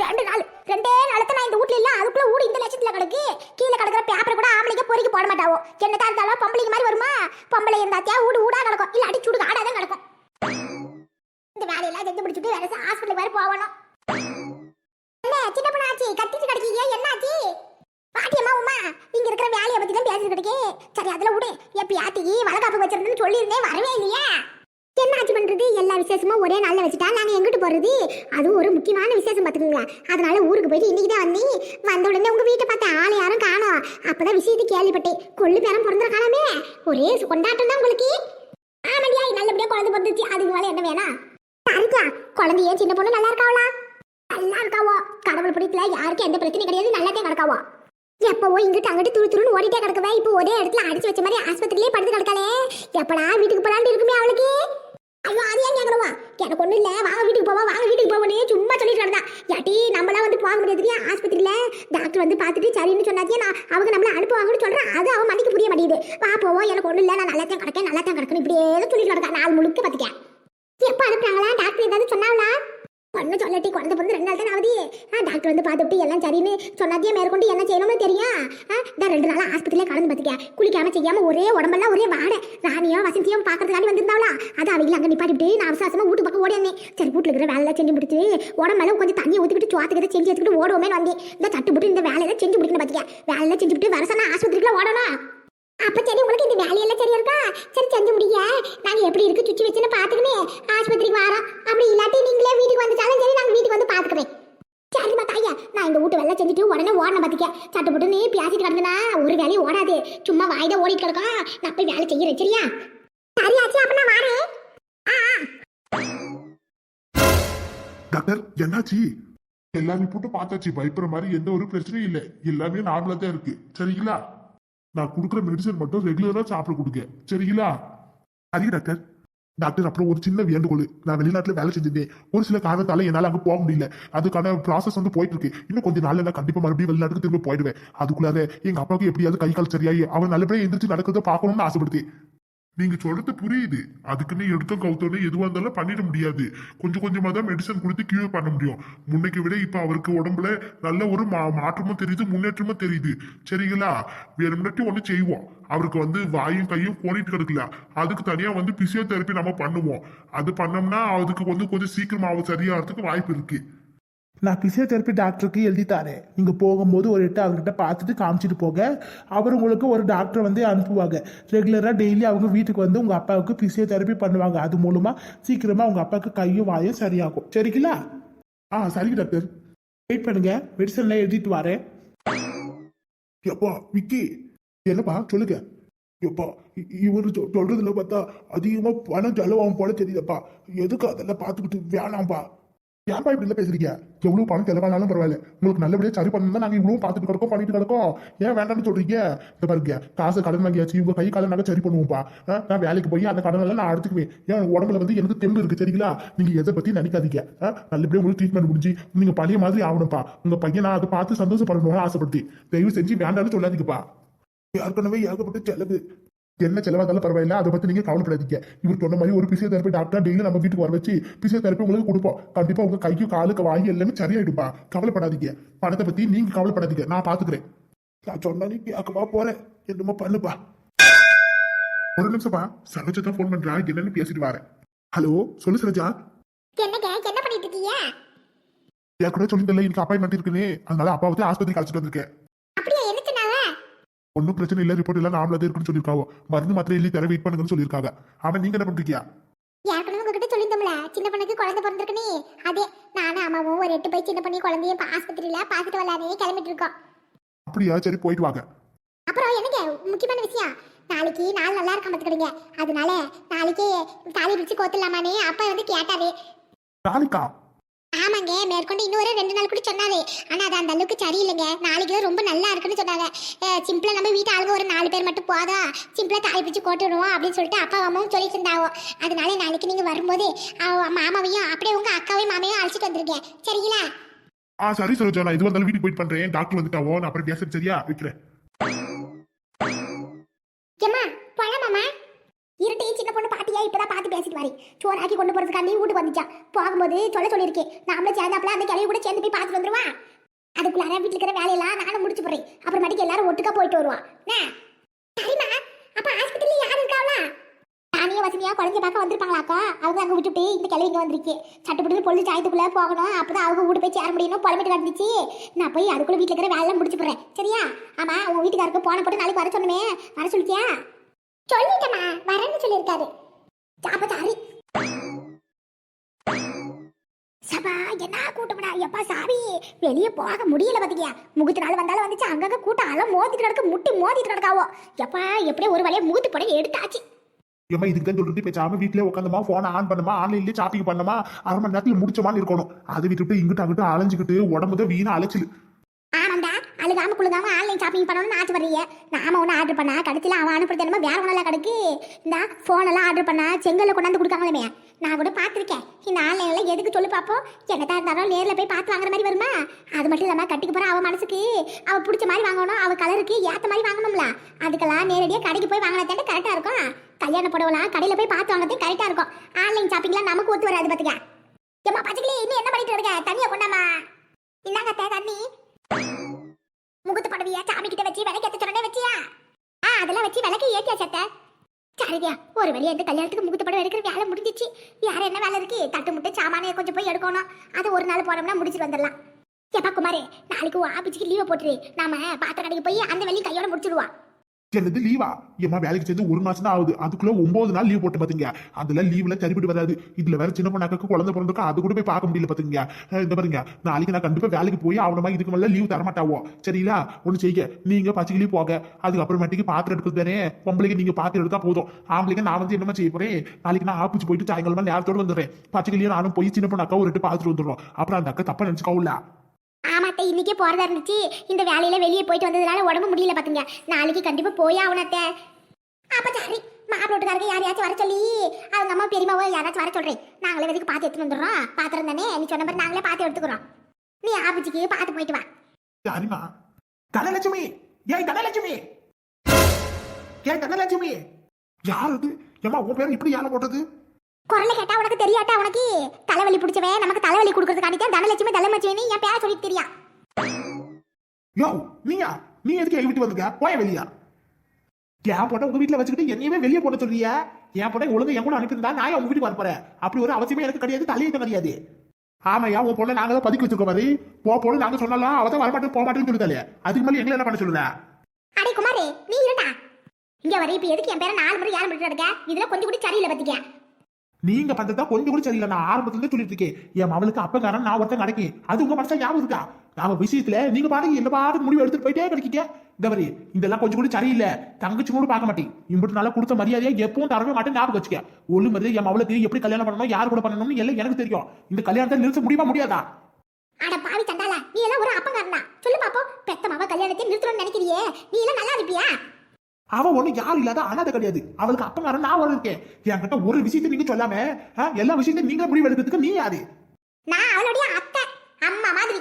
ரெண்டு நாள். ரெண்டே நாளுக்கு நான் இந்த வீட்ல இல்ல. அதுக்குள்ள ஊடு இந்த லட்சத்துல கிடக்கு. கீழே கிடக்குற பேப்பர் கூட ஆம்பளைக்கு பொறுக்கி போட மாட்டாவோ? என்னதான் இருந்தாலும் பொம்பளைக்கு மாதிரி வருமா? பொம்பளை இருந்தாத்தியா ஊடு ஊடா கிடக்கும். இல்ல அடி சுடு ஆடாதான் கிடக்கும். இந்த வேலையெல்லாம் செஞ்சு முடிச்சுட்டு வேற ஹாஸ்பிட்டல் வேற போகணும். என்ன சின்ன பொண்ணாச்சி கத்திட்டு கிடக்கீங்க. என்னாச்சு? பாட்டியம்மா உமா இங்க இருக்கிற வேலையை பத்தி தான் பேசிட்டு கிடக்கே சரி அதுல விடு. எப்ப யாத்தி வளகாப்பு வச்சிருந்தேன்னு சொல்லியிருந்தேன். வரவே இல்லையா. என்னாச்சு பண்றது? எல்லா விசேஷமும் ஒரே நாள்ல வச்சுட்டா நாங்க எங்கிட்டு போறது? அதுவும் ஒரு முக்கியமான விசேஷம் பாத்துக்கோங்களா. அதனால ஊருக்கு போயிட்டு இன்னைக்கு தான் வந்தி வந்த உடனே உங்க வீட்டை பார்த்த ஆள் யாரும் காணோம். அப்பதான் விஷயத்தை கேள்விப்பட்டேன். கொள்ளு பேரம் பிறந்த ஒரே கொண்டாட்டம் தான் உங்களுக்கு. ஆமாடியா நல்லபடியா குழந்தை பிறந்துச்சு அதுக்கு மேல என்ன வேணா? இருக்கா குழந்தைய சின்ன பொண்ணு நல்லா இருக்காவளா? நல்லா இருக்காவோ? கடவுள் பிடிக்கல. யாருக்கும் எந்த பிரச்சனையும் கிடையாது. நல்லாதான் கிடக்காவோ எப்பவோ இங்கிட்டு அங்கிட்டு துரு துருன்னு ஓடிட்டே கிடக்கவே. இப்போ ஒரே இடத்துல அடிச்சு வச்ச மாதிரி ஆஸ்பத்திரியிலே படுத்து கிடக்காளே. எப்படா வீட்டுக்கு போலான்னு இருக்குமே அவளுக்கு? ஐயோ அது ஏன் கேட்கணுமா? எனக்கு ஒண்ணும் இல்ல. வாங்க வீட்டுக்கு போவா வாங்க வீட்டுக்கு போவனே சும்மா சொல்லிட்டு கிடந்தா. யாட்டி நம்மளாம் வந்து போக முடியாது ஆஸ்பத்திரியில டாக்டர் வந்து பார்த்துட்டு சரின்னு சொன்னாதே நான் அவங்க நம்மள அனுப்புவாங்கன்னு சொல்றேன். அது அவன் மன்னிக்க புரிய மாட்டேங்குது. வா போவோம். எனக்கு ஒண்ணும் இல்ல. நான் நல்லா தான் கிடக்கேன். நல்லா தான் கிடக்கணும். இப்படியே சொல்லிட்டு கிடக்கா. நாள் முழுக்க பாத்துக்கேன் எப்ப அனுப்புறாங்களா? டாக்டர் ஏதாவது சொன்னாங்களா? பண்ண சொல்லட்டி குழந்தை பிறந்து ரெண்டு நாள் தான் ஆகுது? ஆ டாக்டர் வந்து பார்த்துட்டு எல்லாம் சரின்னு சொன்னதையே மேற்கொண்டு என்ன செய்யணும்னு தெரியும்? ஆ நான் ரெண்டு நாள் ஆஸ்பத்திரியில கலந்து பார்த்துக்க குளிக்காம செய்யாம ஒரே உடம்பெல்லாம் ஒரே வாடை. ராணியோ வசந்தியும் பார்க்கறதுக்காண்டி வந்திருந்தாவளா? அது அவங்கள அங்கே நிப்பாட்டிட்டு நான் அவசரமா வீட்டு பக்கம் ஓடி வந்தேன். சரி வீட்டில் இருக்கிற வேலை செஞ்சு முடிச்சு உடம்பெல்லாம் கொஞ்சம் தண்ணி ஊற்றிக்கிட்டு சுவாத்துக்கிட்ட செஞ்சு எடுத்துக்கிட்டு ஓடுவோமே வந்தேன். இந்த தட்டு போட்டு இந்த வேலையெல்லாம் செஞ்சு முடிக்கணும் பார்த்துக்க வேலையெல்லாம் செஞ்சுட்டு வரசனா ஆஸ்பத்திரிக்குள்ள ஓடணும். அப்ப சரி உங்களுக்கு இந்த வேலையெல்லாம் சரியா இருக்கா? சரி செஞ்சு முடிய நாங்க எப்படி இருக்கு சுச்சி வச்சுன்னு பாத்துக்கினே ஆஸ்பத்திரிக்கு வரோம். அப்படி இல்லாட்டி நீங்களே வீட்டுக்கு வந்துச்சாலும் சரி நாங்க வீட்டுக்கு வந்து பாத்துக்கிறேன் சரிம்மா தாயா நான் இந்த வீட்டு வேலை செஞ்சுட்டு உடனே ஓடணும் பாத்துக்க. சட்டை போட்டு நீ பேசிட்டு கிடந்தனா ஒரு வேலையும் ஓடாது. சும்மா வாய்தான் ஓடிட்டு கிடக்கும். நான் போய் வேலை செய்யறேன் சரியா? சரியாச்சு அப்ப நான் வரேன். ஆ டாக்டர் என்னாச்சு? எல்லாமே போட்டு பார்த்தாச்சு. பயப்படுற மாதிரி எந்த ஒரு பிரச்சனையும் இல்லை. எல்லாமே நார்மலா தான் இருக்கு. சரிங்களா? நான் கொடுக்குற மெடிசன் மட்டும் ரெகுலரா சாப்பிட கொடுங்க. சரிங்களா? சரி டாக்டர் டாக்டர் அப்புறம் ஒரு சின்ன வேண்டுகோள். நான் வெளிநாட்டில் வேலை செஞ்சிருந்தேன். ஒரு சில காரணத்தால என்னால் அங்கே போக முடியல. அதுக்கான ப்ராசஸ் வந்து போயிட்டு இருக்கு இன்னும் கொஞ்சம் நாள் நான் கண்டிப்பாக மறுபடியும் வெளிநாட்டுக்கு திரும்ப போயிடுவேன். அதுக்குள்ளார எங்கள் அப்பாவுக்கு எப்படியாவது கை கால் சரியாயி அவன் நல்லபடியாக எந்திரிச்சு நடக்கிறத பார்க்கணும்னு ஆசைப்படுது. நீங்க சொல்றது புரியுது. அதுக்குன்னு எடுத்தோம் கவுத்தோட எதுவாக இருந்தாலும் பண்ணிட முடியாது. கொஞ்சம் கொஞ்சமாக தான் மெடிசன் கொடுத்து கியூர் பண்ண முடியும். முன்னைக்கு விட இப்போ அவருக்கு உடம்புல நல்ல ஒரு மா மாற்றமும் தெரியுது முன்னேற்றமும் தெரியுது. சரிங்களா? வேற முன்னாடி ஒண்ணு செய்வோம். அவருக்கு வந்து வாயும் கையும் போனிட்டு கிடக்கல. அதுக்கு தனியாக வந்து பிசியோதெரப்பி நம்ம பண்ணுவோம். அது பண்ணோம்னா அதுக்கு வந்து கொஞ்சம் சீக்கிரமாக சரியாகிறதுக்கு வாய்ப்பு இருக்குது நான் பிசியோதெரப்பி டாக்டருக்கு எழுதி தரேன் நீங்கள் போகும்போது ஒரு எட்டு அவர்கிட்ட பார்த்துட்டு காமிச்சிட்டு போக அவர் உங்களுக்கு ஒரு டாக்டர் வந்து அனுப்புவாங்க. ரெகுலராக டெய்லி அவங்க வீட்டுக்கு வந்து உங்கள் அப்பாவுக்கு பிசியோதெரப்பி பண்ணுவாங்க. அது மூலமாக சீக்கிரமாக உங்கள் அப்பாவுக்கு கையும் வாயும் சரியாகும். சரிங்களா? ஆ சரி டாக்டர் வெயிட் பண்ணுங்க. மெடிசன்லாம் எழுதிட்டு வரேன். எப்பா விக்கி. என்னப்பா சொல்லுங்க. எப்பா இவரு சொல்றதுல பார்த்தா அதிகமாக பணம் செலவாகும் போல தெரியுதப்பா. எதுக்கு அதெல்லாம் பார்த்துக்கிட்டு வேணாம்ப்பா ஏன்பா இப்படி இல்லை பேசுறீங்க? எவ்வளவு பணம் செலவானாலும் பரவாயில்ல. உங்களுக்கு நல்லபடியா சரி பண்ணணும் நாங்க இவ்வளவு பார்த்துட்டு கிடக்கோம் பண்ணிட்டு கிடக்கோம். ஏன் வேண்டாம்னு சொல்றீங்க? இந்த பாருங்க. காசு கடன் வாங்கியாச்சு. இவங்க கை காலம் நாங்க சரி பண்ணுவோம்ப்பா. நான் வேலைக்கு போய் அந்த கடன் எல்லாம் நான் அடுத்துக்குவேன் ஏன் உடம்புல வந்து எனக்கு தெம்பு இருக்கு சரிங்களா? நீங்க எதை பத்தி நினைக்காதீங்க. நல்லபடியா உங்களுக்கு ட்ரீட்மெண்ட் முடிஞ்சு நீங்க பழைய மாதிரி ஆகணும்ப்பா. உங்க பையன் நான் அதை பார்த்து சந்தோஷப்படணும்னு ஆசைப்படுத்தி தயவு செஞ்சு வேண்டாம்னு சொல்லாதீங்கப்பா. ஏற்கனவே ஏகப்பட்ட செலவு. என்ன செலவாதாலும் பரவாயில்ல. அதை பத்தி நீங்க கவலைப்படாதீங்க. இவர் சொன்ன மாதிரி ஒரு பிசியோதெரப்பி டாக்டர் டெய்லி நம்ம வீட்டுக்கு வர வச்சு பிசியோதெரப்பி உங்களுக்கு கொடுப்போம். கண்டிப்பா உங்க கைக்கு காலுக்கு வாங்கி எல்லாமே சரியாயிடுப்பா கவலைப்படாதீங்க. பணத்தை பத்தி நீங்க கவலைப்படாதீங்க. நான் பாத்துக்கிறேன். நான் சொன்னா நீ கேட்கவா போறேன் என்னமோ பண்ணுப்பா. ஒரு நிமிஷம்ப்பா. சரோஜா தான் ஃபோன் பண்றா. என்னன்னு பேசிட்டு வரேன். ஹலோ சொல்லு சரோஜா. என்ன பண்ணிட்டு இருக்கீங்க? ஏற்கனவே சொல்லியிருந்தல எனக்கு அப்பாயின்மெண்ட் இருக்குன்னு. அதனால அப்பா வந்து ஆஸ்பத்திரிக்கு அழைச்சிட்டு வந்திருக்கேன். ஒன்றும் பிரச்சனை இல்லை ரிப்போர்ட் எல்லாம் நாமளா இருக்குன்னு சொல்லியிருக்காவோ? மருந்து மாத்திரை எழுதி தர வெயிட் பண்ணுங்கன்னு சொல்லியிருக்காங்க. அவன் நீங்க என்ன பண்றீங்க ஏற்கனவே உங்ககிட்ட சொல்லியிருந்தோம்ல சின்ன பொண்ணுக்கு குழந்தை பிறந்திருக்குன்னு. அதே நானும் அம்மாவும் ஒரு எட்டு போய் சின்ன பண்ணி குழந்தைய ஆஸ்பத்திரியில பார்த்துட்டு வரலானே கிளம்பிட்டு இருக்கோம் அப்படியா? சரி போயிட்டு வாங்க. அப்புறம் எனக்கு முக்கியமான விஷயம்? நாளைக்கு நாள் நல்லா இருக்க பார்த்துக்கிடுங்க அதனால நாளைக்கு தாலி பிடிச்சு கோத்துலாமான்னு அப்பா வந்து கேட்டாரு. நாளைக்கா ஆமாங்க மேற்கொண்டு இன்னொரு ரெண்டு நாள் கூட சொன்னாரு. ஆனா அது அந்த அளவுக்கு சரியில்லைங்க. நாளைக்கு ரொம்ப நல்லா இருக்குன்னு சொன்னாங்க. அஹ் சிம்பிளா நம்ம வீட்டு ஆளுங்க ஒரு நாலு பேர் மட்டும் போதா சிம்பிளா தாலி பிடிச்சு கோட்டுடுவோம் அப்படின்னு சொல்லிட்டு அப்பா அம்மாவும் சொல்லிட்டு இருந்தாவோ அதனால நாளைக்கு நீங்க வரும்போது மாமாவையும் அப்படியே உங்க அக்காவையும் மாமையும் அழைச்சிட்டு வந்திருக்கேன் சரிங்களா? ஆ சரி சரோஜா நான் இது வந்தாலும் வீட்டுக்கு போயிட்டு பண்றேன். டாக்டர் வந்துட்டாவோ? நான் அப்புறம் பேசுறேன் சரியா? வைக்கிறேன் ஏம்மா போலாமாம்மா இருட்டி சின்ன பொண்ணு பாத்தியா இப்பதான் பார்த்து பேசிட்டு எடுத்துட்டு வரேன் சோறு கொண்டு போறதுக்காண்டி வீட்டுக்கு வந்துச்சான். போகும்போது சொல்ல சொல்லியிருக்கேன் நாமளும் சேர்ந்தாப்புல அந்த கிளவி கூட சேர்ந்து போய் பார்த்துட்டு வந்துருவான் அதுக்குள்ளார வீட்டுல இருக்கிற வேலையெல்லாம் நானும் முடிச்சு போடுறேன். அப்புறமேட்டுக்கு எல்லாரும் ஒட்டுக்கா போயிட்டு வருவான் சரிம்மா. அப்ப ஆஸ்பத்திரியில யாரும் இருக்காங்களா தானிய வசதியா குழந்தை பார்க்க வந்திருப்பாங்களாக்கா? அவங்க அங்க விட்டுட்டு இந்த கிளவி இங்க வந்திருக்கு. சட்டுப்பட்டு பொழுது சாயத்துக்குள்ள போகணும். அப்பதான் அவங்க வீட்டு போய் சேர முடியணும் புலமிட்டு கிடந்துச்சு நான் போய் அதுக்குள்ள வீட்டுல இருக்கிற வேலை முடிச்சு போகிறேன் சரியா? ஆமா உங்கள் வீட்டுக்காருக்கு போன போட்டு நாளைக்கு வர சொன்னமே. வர சொல்லிட்டியா? சொல்லிட்டேம்மா. வரேன்னு சொல்லியிருக்காரு. அப்போ சாரி சபா என்ன கூட்டம்டா? எப்பா சாமி வெளியே போக முடியல பாத்தீங்க முகத்து நாள் வந்தாலும் வந்துச்சு அங்கங்க கூட்டம் அலை மோதிட்டு கிடக்கு முட்டி மோதிட்டு கிடக்காவோ எப்பா எப்படியோ ஒரு வழியா முகத்து படம் எடுத்தாச்சு. ஏமா இதுக்கு தான் சொல்லிட்டு பேசாம வீட்லயே உட்காந்தமா போனை ஆன் பண்ணுமா ஆன்லைன்லயே ஷாப்பிங் பண்ணமா அரை மணி நேரத்துல முடிச்சமான்னு இருக்கணும். அதை விட்டுட்டு இங்கிட்டு அங்கிட்டு அலைஞ்சுக்கிட்டு உடம்பு தான் வீணா அலைச்சல். ஆமாண்டா அழுகாம குழுகாம ஆன்லைன் ஷாப்பிங் பண்ணணும்னு ஆச்சு வர்றீங்க நாம ஒன்று ஆர்டர் பண்ணா கடைசியில் அவன் அனுப்புறது என்னமோ வேற ஒன்றெல்லாம் கிடக்கு. இந்த ஃபோன் எல்லாம் ஆர்டர் பண்ணா செங்கல்ல கொண்டாந்து கொடுக்காங்களே நான் கூட பார்த்துருக்கேன். இந்த ஆன்லைனில் எதுக்கு சொல்லி பார்ப்போம். என்னதான் இருந்தாலும் நேரில் போய் பார்த்து வாங்குற மாதிரி வருமா? அது மட்டும் இல்லாமல் கட்டிக்க போகிற அவள் மனசுக்கு. அவள் பிடிச்ச மாதிரி வாங்கணும். அவள் கலருக்கு ஏற்ற மாதிரி வாங்கணும்ல. அதுக்கெல்லாம் நேரடியாக கடைக்கு போய் வாங்கினா தானே கரெக்டாக இருக்கும். கல்யாண புடவைலாம் கடையில் போய் பார்த்து வாங்கினதே கரெக்டாக இருக்கும். ஆன்லைன் ஷாப்பிங்லாம் நமக்கு ஒத்து வராது பார்த்துக்க ஏம்மா பச்சைக்கிளி இன்னும் என்ன பண்ணிட்டு இருக்க? தண்ணியை கொண்டாமா இந்தாங்க தே தண்ணி. முகத்து படவியா சாமி கிட்ட வச்சு விளக்கு ஏற்ற சொன்னே வச்சியா? ஆ அதெல்லாம் வச்சு விளக்கு ஏற்றியா சத்தை சரிதியா ஒரு வழியா இந்த கல்யாணத்துக்கு முகத்து படம் எடுக்கிற வேலை முடிஞ்சிச்சு. வேற என்ன வேலை இருக்கு? தட்டு முட்டை சாமானே கொஞ்சம் போய் எடுக்கணும். அது ஒரு நாள் போனோம்னா முடிச்சுட்டு வந்துடலாம். ஏப்பா குமாரே நாளைக்கு உன் ஆபீஸுக்கு லீவை போட்டுரு. நாம பாத்திர கடைக்கு போய் அந்த வேலையை கையோட முடிச்சிடுவா என்னது லீவா ஏமா வேலைக்கு சேர்ந்து ஒரு மாசம் தான் ஆகுது. அதுக்குள்ள ஒன்பது நாள் லீவ் போட்டு பாத்தீங்க. அதுல லீவ்ல சரிப்பட்டு வராது. இதுல வேற சின்ன பொண்ணாக்கு குழந்தை பிறந்திருக்கும் அது கூட போய் பார்க்க முடியல பாத்தீங்க. இந்த பாருங்க. நாளைக்கு நான் கண்டிப்பா வேலைக்கு போய் அவனமா இதுக்கு மேல லீவ் தரமாட்டாவோ? சரிங்களா ஒண்ணு செய்ய நீங்க பச்சை போக. அதுக்கப்புறமேட்டுக்கு பாத்திரம் எடுக்கிறது தானே? பொம்பளைக்கு நீங்க பாத்திரம் எடுத்தா போதும். ஆம்பளைக்கு நான் வந்து என்னமா செய்ய போறேன்? நாளைக்கு நான் ஆப்பிச்சு போயிட்டு சாயங்காலமா நேரத்தோட வந்துடுறேன். பச்சைக்கிளியும் நானும் போய் சின்ன பொண்ணாக்கா ஒரு ரெட்டு பார்த்துட்டு வந்துடுறோம். அப்புறம் அந்த அக்கா தப்பா நினைச்சுக்கோல. ஆமாத்த இன்னைக்கே போறதா இருந்துச்சு. இந்த வேலையில வெளியே போயிட்டு வந்ததுனால உடம்பு முடியல பாத்துங்க. நாளைக்கு கண்டிப்பா போய் ஆகணத்த அப்ப சரி மாப்பிளோட்டுக்காரங்க யாரையாச்சும் வர சொல்லி அவங்க அம்மா பெரியமாவோ யாராச்சும் வர சொல்றேன். நாங்களே எதுக்கு பார்த்து எடுத்துட்டு வந்துடுறோம். பாத்திரம் தானே? நீ சொன்ன மாதிரி நாங்களே பார்த்து எடுத்துக்கிறோம். நீ ஆபீஸுக்கு பார்த்து போயிட்டு வா. சரிம்மா தனலட்சுமி ஏய் தனலட்சுமி ஏய் தனலட்சுமி யார் அது? ஏமா உன் பேர் இப்படி யாரை போட்டது? குரலை கேட்டா உனக்கு தெரியாட்டா உனக்கு தலைவலி பிடிச்சவே நமக்கு தலைவலி கொடுக்கறதுக்காண்டி தான் தனலட்சுமி தனலட்சுமி என் பேர சொல்லி தெரியா. யோ நீயா? நீ எதுக்கு எங்க வீட்டு வந்துக்க போய வெளியா. என் போட்ட உங்க வீட்டுல வச்சுக்கிட்டு என்னையவே வெளியே போட சொல்றியா? என் போட்ட ஒழுங்கா என் கூட அனுப்பியிருந்தா நான் உங்க வீட்டுக்கு வர போறேன்? அப்படி ஒரு அவசியமே எனக்கு கிடையாது தலையிட்ட கிடையாது. ஆமாய்யா உன் பொண்ணை நாங்க தான் பதுக்கி வச்சிருக்கோம் மாதிரி போ போல நாங்க சொன்னாலும் அவ தான் வரமாட்டேன் போக மாட்டேன்னு சொல்லுதாலே அதுக்கு மேலே எங்களை என்ன பண்ண சொல்லுதா அடே குமாரே நீ இருடா. இங்க வர இப்ப எதுக்கு என் பேரை நாலு முறை யாரும் விட்டு இருக்க? இதுல கொஞ்சம் கூட சரியில்லை பத்திக்க. நீங்க பண்றதா கொஞ்சம் கூட சரியில்லை. நான் ஆரம்பத்துல சொல்லிட்டு இருக்கேன் என் அவளுக்கு அப்பக்காரன் நான் ஒருத்தன் கிடைக்கேன் அது உங்க மனசா ஞாபகம் இருக்கா? நாம விஷயத்துல நீங்க பாருங்க என்ன பாட்டு முடிவு எடுத்துட்டு போயிட்டே கிடைக்கீங்க. இந்த இதெல்லாம் கொஞ்சம் கூட சரியில்லை. தங்கச்சி கூட பார்க்க மாட்டேன். இம்பிட்டு நல்லா கொடுத்த மரியாதையை எப்பவும் தரவே மாட்டேன் ஞாபகம் வச்சுக்க. ஒழு மரியாதை என் அவளுக்கு எப்படி கல்யாணம் பண்ணணும் யார் கூட பண்ணணும்னு எல்லாம் எனக்கு தெரியும். இந்த கல்யாணத்தை நிறுத்த முடியுமா முடியாதா? அட பாவி தண்டால நீ எல்லாம் ஒரு அப்பங்காரனா? சொல்லு பாப்போம். பெத்த மாவ கல்யாணத்தை நிறுத்தணும்னு நினைக்கிறியே? நீ எல்லாம் நல்லா இருப்பியா? அவ ஒண்ணு யாரும் இல்லாத அனாதை கிடையாது. அவளுக்கு அப்பங்காரன் நான் ஒரு இருக்கேன். என்கிட்ட ஒரு விஷயத்தை நீங்க சொல்லாம எல்லா விஷயத்தையும் நீங்க முடிவு எடுக்கிறதுக்கு நீ யாரு? நான் அவளுடைய அத்தை அம்மா மாதிரி.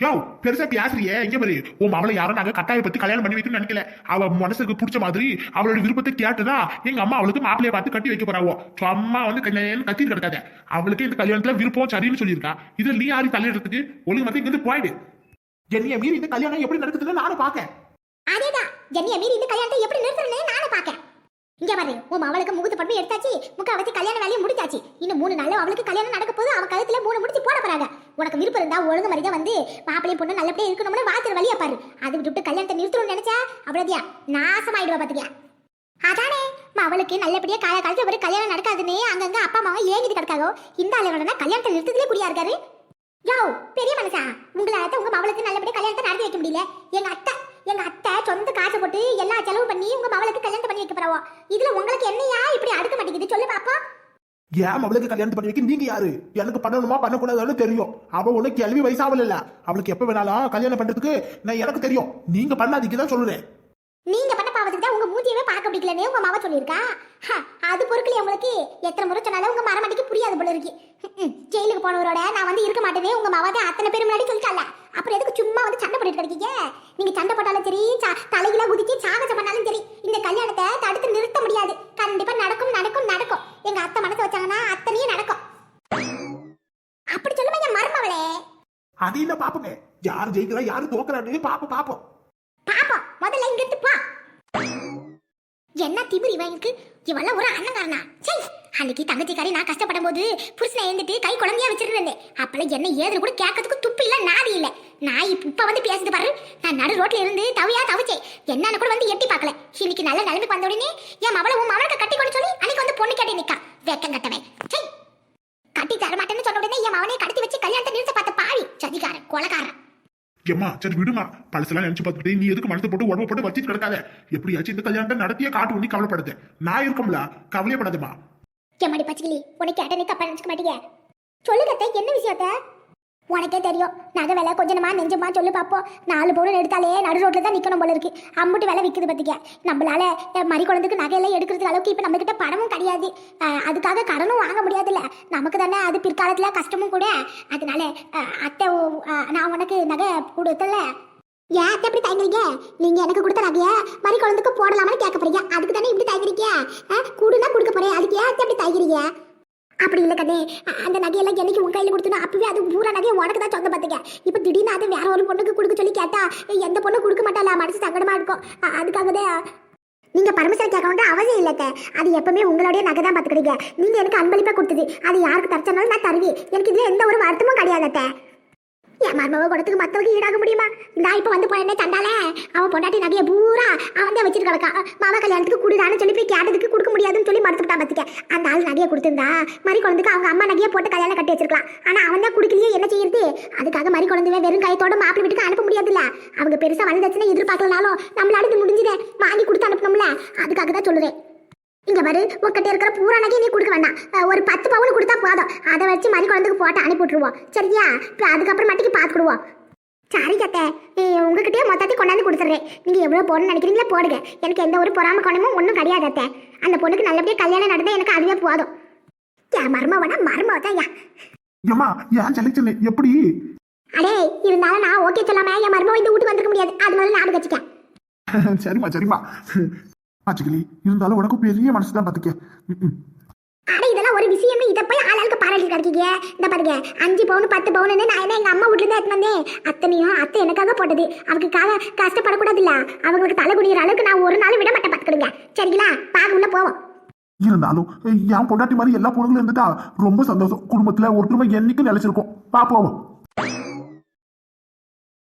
யோ பெருசா பேசுறியே. இங்க பாரு. உன் அவளை யாரும் நாங்க கட்டாய பத்தி கல்யாணம் பண்ணி வைக்கணும்னு நினைக்கல. அவ மனசுக்கு பிடிச்ச மாதிரி அவளோட விருப்பத்தை கேட்டுதா எங்க அம்மா அவளுக்கு மாப்பிளைய பார்த்து கட்டி வைக்க போறாவோ. சும்மா வந்து கல்யாணம் கத்திட்டு கிடக்காத. அவளுக்கு இந்த கல்யாணத்துல விருப்பம் சரின்னு சொல்லியிருக்கா. இதுல நீ யாரு தலையிடறதுக்கு ஒழுங்கு வந்து இங்க போயிடு. என்னைய மீறி இந்த கல்யாணம் எப்படி நடக்குதுன்னு நானும் பாக்கேன் என்னைய மீறி இந்த கல்யாணத்தை எப்படி நிறுத்துறேன்னு நானும் பாக்கேன் இங்க பாரு உன் அவளுக்கு முகத்து படுமை எடுத்தாச்சு முக்காவத்தி கல்யாண வேலையை முடிச்சாச்சு. இன்னும் மூணு நாள் அவளுக்கு கல்யாணம் நடக்க போது அவன் கழுத்துல மூணு முடிச்சு போட போறாங்க. உனக்கு விருப்பம் இருந்தா ஒழுங்கு மரியாதை வந்து மாப்பிளையும் பொண்ணு நல்லபடியா இருக்கணும்னு வாத்திர வழியா பாரு. அது விட்டு கல்யாணத்தை நிறுத்தணும்னு நினைச்சா அவ்வளோதியா நாசமாயிடுவா பாத்துக்கியா அதானே அவளுக்கு நல்லபடியா கால காலத்துல ஒரு கல்யாணம் நடக்காதுன்னு அங்கங்க அப்பா அம்மாவை ஏங்கிட்டு கிடக்காதோ? இந்த அளவோட கல்யாணத்தை நிறுத்தத்திலே குடியா இருக்காரு? யோ பெரிய மனுஷா உங்களால உங்க மவளுக்கு நல்லபடியா கல்யாணத்தை நடத்தி வைக்க முடியல. எங்க அத்தை எங்க அத்தை சொந்த காசு போட்டு எல்லா செலவு பண்ணி உங்க மவளுக்கு கல்யாணம் பண்ணி வைக்க போறாவோ இதுல உங்களுக்கு என்னையா இப்படி அடுக்க மாட்டேங்குது? சொல்லு பாப்பா. ஏன் அவளுக்கு கல்யாணம் பண்ணி வைக்க? நீங்க யாரு? எனக்கு பண்ணணுமா பண்ணக்கூடாதுன்னு தெரியும். அவ உனக்கு கேள்வி வயசாவல இல்ல. அவளுக்கு எப்ப வேணாலும் கல்யாணம் பண்றதுக்கு நான் எனக்கு தெரியும். நீங்க பண்ணாதீங்க தான் சொல்றேன். நீங்க பண்ண பாவத்துக்கு தான் உங்க மூஞ்சியவே பார்க்க பிடிக்கலன்னு உங்க மாவா சொல்லியிருக்கா? அது பொறுக்கலையே உங்களுக்கு. எத்தனை முறை சொன்னாலும் உங்க மரமாட்டிக்கு புரியாது போல இருக்கு. ஜெயிலுக்கு போனவரோட நான் வந்து இருக்க மாட்டேனே உங்க தான் அத்தனை பேர் முன்னாடி சொல்லிட்டால. அப்புறம் எதுக்கு சும்மா வந்து சண்டை போட்டுட்டு கிடைக்கீங்க? நீங்க சண்டை போட்டாலும் சரி தலையில குதிச்சு சாகசம் பண்ணாலும் சரி இந்த கல்யாணத்தை தடுத்து நிறுத்த முடியாது. கண்டிப்பா நடக்கும் நடக்கும் நடக்கும். எங்க அத்தை மனசு வச்சாங்கன்னா அத்தனையும் நடக்கும். அப்படி சொல்லுமா என் மருமவளே அது இல்ல பாப்போங்க யார் ஜெயிக்கிறா யாரு தோக்குறான்னு பாப்போம் பாப்போம். என்ன திமிரி இவனுக்கு? இவெல்லாம் ஒரு அண்ணங்காரனா? சே அன்னைக்கு தங்கச்சிக்காரி நான் கஷ்டப்படும் போது புருஷனை எழுந்துட்டு கை குழந்தையா வச்சிருந்தேன். அப்பெல்லாம் என்ன ஏதுன்னு கூட கேட்கறதுக்கு துப்பு இல்ல நாதி இல்ல. நான் இப்ப வந்து பேசுது பாரு. நான் நடு ரோட்ல இருந்து தவியா தவிச்சேன். என்னன்னு கூட வந்து எட்டி பார்க்கல. இன்னைக்கு நல்ல நிலைமைக்கு வந்த உடனே என் மவளை உன் மவனுக்கு கட்டி கொண்டு சொல்லி அன்னைக்கு வந்து பொண்ணு கேட்டே நிக்கா. வெக்கம் கட்டவன். சரி கட்டி தர மாட்டேன்னு சொன்ன உடனே என் மவனை கடத்தி வச்சு கல்யாணத்தை நிறுத்த பார்த்த பாவி. சதிகாரன் கொலகாரன். ஏம்மா சரி விடுமா. பழசெல்லாம் நினைச்சு பார்த்துட்டு நீ எதுக்கு மனசு போட்டு உடம்பு போட்டு வச்சுட்டு கிடக்காத? எப்படியாச்சும் இந்த கல்யாணத்தை நடத்தியே காட்டு ஒண்ணி கவலைப்படுது நான் இருக்கோம்ல கவலையப்படாதுமா எம்மாடி பச்சைக்கிளி உனக்கு கேட்டனே தப்பா நினைச்சுக்க மாட்டீங்க சொல்லுங்க என்ன விஷயத்த உனக்கே தெரியும். நகை விலை கொஞ்சமா நெஞ்சமா சொல்லி பார்ப்போம் நாலு பவுன் எடுத்தாலே நடு ரோட்டில் தான் நிற்கணும் போல இருக்கு. அம்முட்டு விலை விற்குது பத்திக்க நம்மளால மறி குழந்தைக்கு நகையெல்லாம் எடுக்கிறதுக்கு அளவுக்கு இப்போ நம்ம கிட்ட பணமும் கிடையாது. அதுக்காக கடனும் வாங்க முடியாதுல்ல. நமக்கு தானே அது பிற்காலத்தில் கஷ்டமும் கூட. அதனால அத்தை நான் உனக்கு நகை கொடுத்தல. ஏன் அத்தை இப்படி தயங்குறீங்க? நீங்க எனக்கு கொடுத்த நகைய மறி குழந்தைக்கு போடலாமான்னு கேட்க போறீங்க. அதுக்கு தானே இப்படி தயங்குறீங்க? அஹ், கூடுனா கொடுக்க போறேன். அதுக்கு ஏன் அத்தை இப்படி தயங்குறீங்க? அப்படி இல்லை கண்ணே. அந்த நகையெல்லாம் என்னைக்கு உன் கையில் கொடுத்தனோ அப்பவே அது பூரா நகையை உனக்கு தான் சொந்த பார்த்துக்க. இப்போ திடீர்னு அது வேற ஒரு பொண்ணுக்கு கொடுக்க சொல்லி கேட்டா எந்த பொண்ணு கொடுக்க மாட்டாளா? மனசு சங்கடமா இருக்கும். அதுக்காக தான் நீங்க பரமேஸ்வரன் கேட்க அவசியம் இல்லைக்க அது எப்பவுமே உங்களுடைய நகை தான் பார்த்துக்கிறீங்க நீங்க எனக்கு அன்பளிப்பா கொடுத்தது. அது யாருக்கு தரச்சனாலும் நான் தருவேன். எனக்கு இதுல எந்த ஒரு வருத்தமும் கிடையாதத்தை என் மருமக குடத்துக்கு மத்தவங்க ஈடாக முடியுமா? நான் இப்போ வந்து போனே தண்டாலே அவன் பொண்டாட்டி நகையை பூரா அவன் தான் வச்சிட்டு கிடக்கா மாமா கல்யாணத்துக்கு கொடுதான்னு சொல்லி போய் கேட்டதுக்கு கொடுக்க முடியாதுன்னு சொல்லி மறுத்துட்டான் பார்த்துக்க அந்த ஆள் நகையை கொடுத்திருந்தா மறி குழந்தைக்கு அவங்க அம்மா நகையை போட்டு கல்யாணம் கட்டி வச்சிருக்கலாம். ஆனா அவன் தான் குடுக்கலையே என்ன செய்யறது? அதுக்காக மறி குழந்தைய வெறும் கையத்தோட மாப்பிள்ளை வீட்டுக்கு அனுப்ப முடியாதுல்ல. அவங்க பெருசா வளர்ந்துச்சுன்னு எதிர்பார்க்கலனாலும் நம்மளால இது முடிஞ்சுதே. வாங்கி கொடுத்து அனுப்பணும்ல. அதுக்காக தான் சொல்லுறேன். இங்க பாரு உங்ககிட்ட இருக்கிற பூரா நகையை நீ கொடுக்க வேண்டாம். ஒரு பத்து பவுன் கொடுத்தா போதும். அதை வச்சு மறி குழந்தைக்கு போட்டு அனுப்பி விட்டுருவோம். சரியா? இப்போ அதுக்கப்புறம் மட்டுக்கு பார்த்துக்கிடுவோம் சரி கத்தை. உங்ககிட்டயே மொத்தத்தையும் கொண்டாந்து கொடுத்துட்றேன். நீங்க எவ்வளவு போடணும்னு நினைக்கிறீங்களோ போடுங்க. எனக்கு எந்த ஒரு பொறாம குணமும் ஒன்றும் கிடையாது அத்தை. அந்த பொண்ணுக்கு நல்லபடியா கல்யாணம் நடந்தா எனக்கு அதுவே போதும். என் மருமவனா? மருமவ தான் யா. ஏம்மா ஏன் செலக்ஷன் எப்படி? அடே இருந்தாலும் நான் ஓகே சொல்லாம என் மருமவ இந்த வீட்டுக்கு வந்திருக்க முடியாது. அது முதல்ல நான் வச்சுக்கேன் சரிம்மா சரிம்மா. ஆச்சுக்கிளி இருந்தாலும் உனக்கு பெரிய மனசு தான் ம். அட இதெல்லாம் ஒரு விஷயமே. இதை போய் ஆளாளுக்கு பாராட்டி கிடைக்கீங்க இந்த பாருங்க அஞ்சு பவுன் பத்து பவுன்னு நான் என்ன எங்க அம்மா வீட்டுல இருந்து எடுத்து வந்தேன்? அத்தனையும் அத்தை எனக்காக போட்டது. அவங்களுக்காக கஷ்டப்படக்கூடாது இல்ல அவங்களுக்கு தலை குனிகிற அளவுக்கு நான் ஒரு நாள் விட மாட்டேன் பார்த்துக்கிடுங்க சரிங்களா? பாக உள்ள போவோம். இருந்தாலும் என் பொண்டாட்டி மாதிரி எல்லா பொண்ணுங்களும் இருந்துட்டா ரொம்ப சந்தோஷம். குடும்பத்துல ஒற்றுமை என்னைக்கும் நிலைச்சிருக்கும். பா போவோம்.